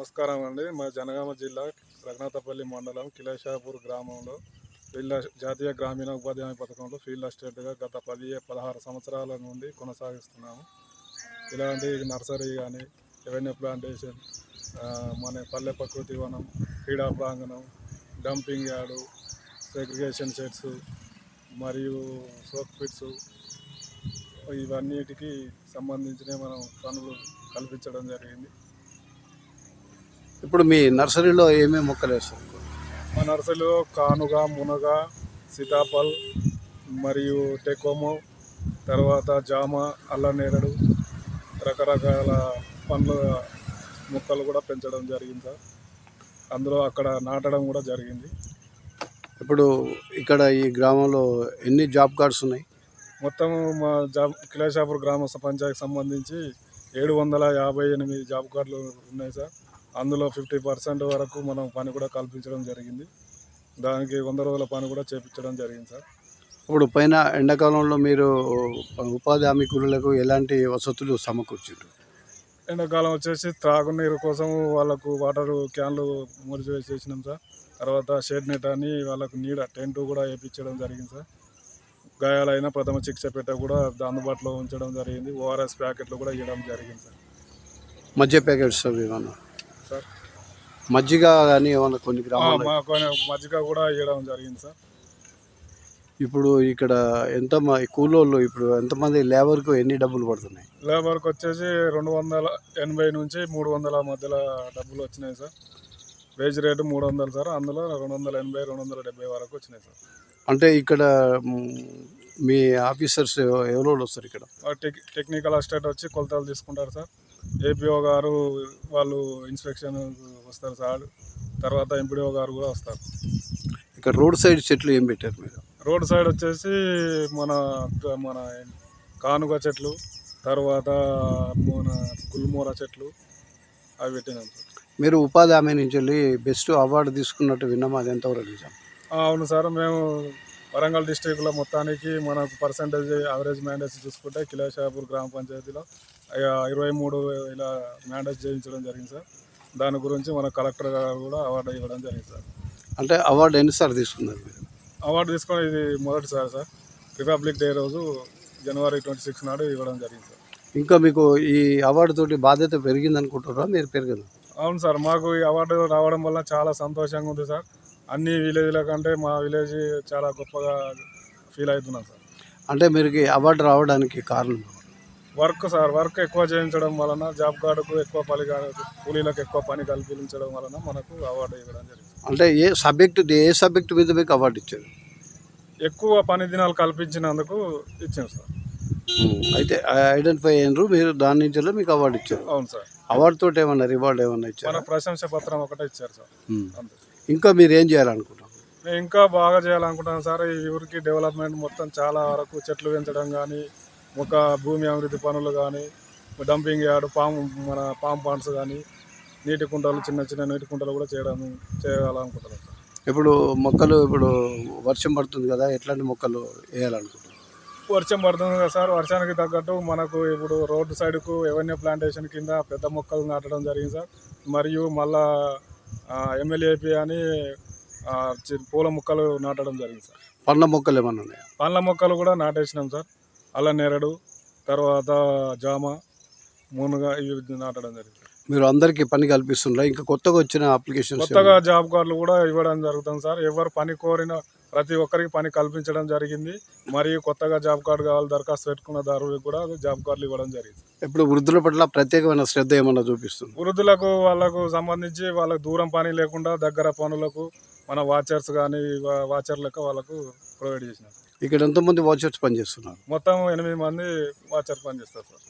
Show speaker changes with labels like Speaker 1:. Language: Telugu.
Speaker 1: నమస్కారం అండి. మా జనగామ జిల్లా రఘునాథపల్లి మండలం కిలేషాపూర్ గ్రామంలో ఫీల్డ్ జాతీయ గ్రామీణ ఉపాధి హామీ పథకంలో ఫీల్డ్ అసిస్టెంట్గా గత పది పదహారు సంవత్సరాల నుండి కొనసాగిస్తున్నాము. ఇలాంటి నర్సరీ కానీ రెవెన్యూ ప్లాంటేషన్ మన పల్లె ప్రకృతి వనం క్రీడా ప్రాంగణం డంపింగ్ యార్డు సెగ్రిగేషన్ సెట్స్ మరియు సోక్ పిట్స్ ఇవన్నిటికీ సంబంధించిన మనం పనులు కల్పించడం జరిగింది.
Speaker 2: ఇప్పుడు మీ నర్సరీలో ఏమేమి మొక్కలు వేస్తారు?
Speaker 1: మా నర్సరీలో కానుగ మునగ సీతాఫల్ మరియు టెకోమో తర్వాత జామ అల్లనేరడు రకరకాల పండ్ల మొక్కలు కూడా పెంచడం జరిగింది సార్. అందులో అక్కడ నాటడం కూడా జరిగింది.
Speaker 2: ఇప్పుడు ఇక్కడ ఈ గ్రామంలో ఎన్ని జాబ్ కార్డ్స్ ఉన్నాయి?
Speaker 1: మొత్తం మా జాబ్ కిలేషాపూర్ గ్రామ పంచాయతీకి సంబంధించి ఏడు వందల యాభై ఎనిమిది జాబ్ కార్డులు ఉన్నాయి సార్. అందులో ఫిఫ్టీ పర్సెంట్ వరకు మనం పని కూడా కల్పించడం జరిగింది. దానికి వంద రోజుల పని కూడా చేపించడం జరిగింది సార్.
Speaker 2: ఇప్పుడు పైన ఎండాకాలంలో మీరు ఉపాధి హామీ కూలీలకు ఎలాంటి వసతులు సమకూర్చారు?
Speaker 1: ఎండాకాలం వచ్చేసి త్రాగునీరు కోసం వాళ్ళకు వాటర్ క్యాన్లు మురిచి వేసేసినాం సార్. తర్వాత షెడ్ నెట్ అని వాళ్ళకు నీడ టెంట్ కూడా వేయించడం జరిగింది సార్. గాయాలైన ప్రథమ చికిత్స పెట్ట కూడా అందుబాటులో ఉంచడం జరిగింది. ఓఆర్ఎస్ ప్యాకెట్లు కూడా ఇవ్వడం జరిగింది సార్.
Speaker 2: మధ్య ప్యాకెట్స్ ఏమన్నా?
Speaker 1: సార్.
Speaker 2: మజ్జిగ కానీ ఏమన్నా కొన్ని గ్రామాలు
Speaker 1: మా కొన్ని మజ్జిగ కూడా ఇవ్వడం జరిగింది సార్.
Speaker 2: ఇప్పుడు ఇక్కడ ఎంత కూలోళ్ళు ఇప్పుడు ఎంతమంది లేబర్కు ఎన్ని డబ్బులు పడుతున్నాయి?
Speaker 1: లేబర్కి వచ్చేసి రెండు వందల ఎనభై నుంచి మూడు వందల మధ్యలో డబ్బులు వచ్చినాయి సార్. వేజ్ రేటు మూడు వందలు సార్. అందులో రెండు వందల ఎనభై రెండు వందల డెబ్బై వరకు వచ్చినాయి సార్.
Speaker 2: అంటే ఇక్కడ మ్, ఆఫీసర్స్ ఎవరో వస్తారు ఇక్కడ?
Speaker 1: టెక్నికల్ అసిస్టెంట్ వచ్చి కొలతలు తీసుకుంటారు సార్. ఏపీఓ గారు వాళ్ళు ఇన్స్పెక్షన్ వస్తారు సార్. తర్వాత ఎంపీడీఓ గారు కూడా వస్తారు.
Speaker 2: ఇక్కడ రోడ్ సైడ్ చెట్లు ఏం పెట్టారు మీరు?
Speaker 1: రోడ్ సైడ్ వచ్చేసి మన మన కానుగ చెట్లు తర్వాత మన గుల్మూర చెట్లు అవి పెట్టినాం సార్.
Speaker 2: మీరు ఉపాధి హామీ నుంచి వెళ్ళి బెస్ట్ అవార్డు తీసుకున్నట్టు విన్నాము అది ఎంతవరకు నిజం?
Speaker 1: అవును సార్ మేము వరంగల్ డిస్టిక్లో మొత్తానికి మనకు పర్సంటేజ్ యావరేజ్ మ్యాండేజ్ చూసుకుంటే కిలాషాపూర్ గ్రామ పంచాయతీలో ఇరవై మూడు ఇలా మ్యాండేజ్ చేయించడం జరిగింది సార్. దాని గురించి మన కలెక్టర్ గారు కూడా అవార్డు ఇవ్వడం జరిగింది సార్.
Speaker 2: అంటే అవార్డు ఎన్నిసార్లు తీసుకున్నారు
Speaker 1: అవార్డు తీసుకొని ఇది మొదటిసారి సార్ రిపబ్లిక్ డే రోజు జనవరి ట్వంటీ సిక్స్ నాడు ఇవ్వడం జరిగింది సార్.
Speaker 2: ఇంకా మీకు ఈ అవార్డు తోటి బాధ్యత పెరిగింది అనుకుంటారా మీరు పెరగదు?
Speaker 1: అవును సార్ మాకు ఈ అవార్డు రావడం వల్ల చాలా సంతోషంగా ఉంది సార్. అన్ని విలేజ్ల కంటే మా విలేజ్ చాలా గొప్పగా ఫీల్ అవుతున్నాం సార్.
Speaker 2: అంటే మీరు అవార్డు రావడానికి కారణం
Speaker 1: వర్క్ సార్ వర్క్ ఎక్కువ చేయించడం వలన జాబ్ కార్డుకు ఎక్కువ పని కూలీలకు ఎక్కువ పని కల్పించడం వలన మనకు అవార్డు ఇవ్వడం జరిగింది.
Speaker 2: అంటే ఏ సబ్జెక్టు ఏ సబ్జెక్టు మీద మీకు అవార్డు ఇచ్చారు?
Speaker 1: ఎక్కువ పని దినాలు కల్పించినందుకు ఇచ్చాం సార్.
Speaker 2: అయితే ఐడెంటిఫై అయినరు మీరు దాని నుంచి మీకు అవార్డు ఇచ్చారు.
Speaker 1: అవును సార్.
Speaker 2: అవార్డు తోటి ఏమన్నా రివార్డ్ ఏమన్నా
Speaker 1: మన
Speaker 2: ఇచ్చారు
Speaker 1: ప్రశంస పత్రం ఒకటే ఇచ్చారు సార్. అంతే.
Speaker 2: ఇంకా మీరు ఏం చేయాలనుకుంటున్నారు?
Speaker 1: మేము ఇంకా బాగా చేయాలనుకుంటున్నాం సార్. ఈ ఊరికి డెవలప్మెంట్ మొత్తం చాలా వరకు చెట్లు పెంచడం కానీ ఒక భూమి అభివృద్ధి పనులు కానీ డంపింగ్ యార్డ్ పాము మన పామ్ పాండ్స్ కానీ నీటి కుంటలు చిన్న చిన్న నీటి కుంటలు కూడా చేయడం చేయాలనుకుంటున్నాం సార్.
Speaker 2: ఇప్పుడు మొక్కలు ఇప్పుడు వర్షం పడుతుంది కదా ఎట్లాంటి మొక్కలు వేయాలనుకుంటున్నారు?
Speaker 1: వర్షం పడుతుంది కదా సార్. వర్షానికి తగ్గట్టు మనకు ఇప్పుడు రోడ్డు సైడ్కు ఎవెన్యూ ప్లాంటేషన్ కింద పెద్ద మొక్కలు నాటడం జరిగింది సార్. మరియు మళ్ళా ఎమ్మెల్యేపీ అని పూల మొక్కలు నాటడం జరిగింది సార్.
Speaker 2: పండ్ల మొక్కలు ఏమన్నా ఉన్నాయా?
Speaker 1: పండ్ల మొక్కలు కూడా నాటేసినాం సార్. అల్లనేరడు తర్వాత జామ మునగ ఇవి నాటడం జరిగింది.
Speaker 2: మీరు అందరికీ పని కల్పిస్తుండ్రా? ఇంకా కొత్తగా వచ్చిన అప్లికేషన్స్
Speaker 1: కొత్తగా జాబ్ కార్డులు కూడా ఇవ్వడం జరుగుతుంది సార్. ఎవరు పని కోరిన ప్రతి ఒక్కరికి పని కల్పించడం జరిగింది. మరియు కొత్తగా జాబ్ కార్డు కావాలి దరఖాస్తు పెట్టుకున్న దారులకు కూడా జాబ్ కార్డులు ఇవ్వడం జరిగింది.
Speaker 2: ఇప్పుడు వృద్ధుల పట్ల ప్రత్యేకమైన శ్రద్ధ ఏమన్నా చూపిస్తుంది?
Speaker 1: వృద్ధులకు వాళ్ళకు సంబంధించి వాళ్ళకు దూరం పని లేకుండా దగ్గర పనులకు మన వాచర్స్ కానీ వాచర్లకు వాళ్ళకు ప్రొవైడ్ చేసినాం.
Speaker 2: ఇక్కడ ఎంతమంది వాచర్స్ పనిచేస్తున్నారు?
Speaker 1: మొత్తం ఎనిమిది మంది వాచర్ పని చేస్తారు సార్.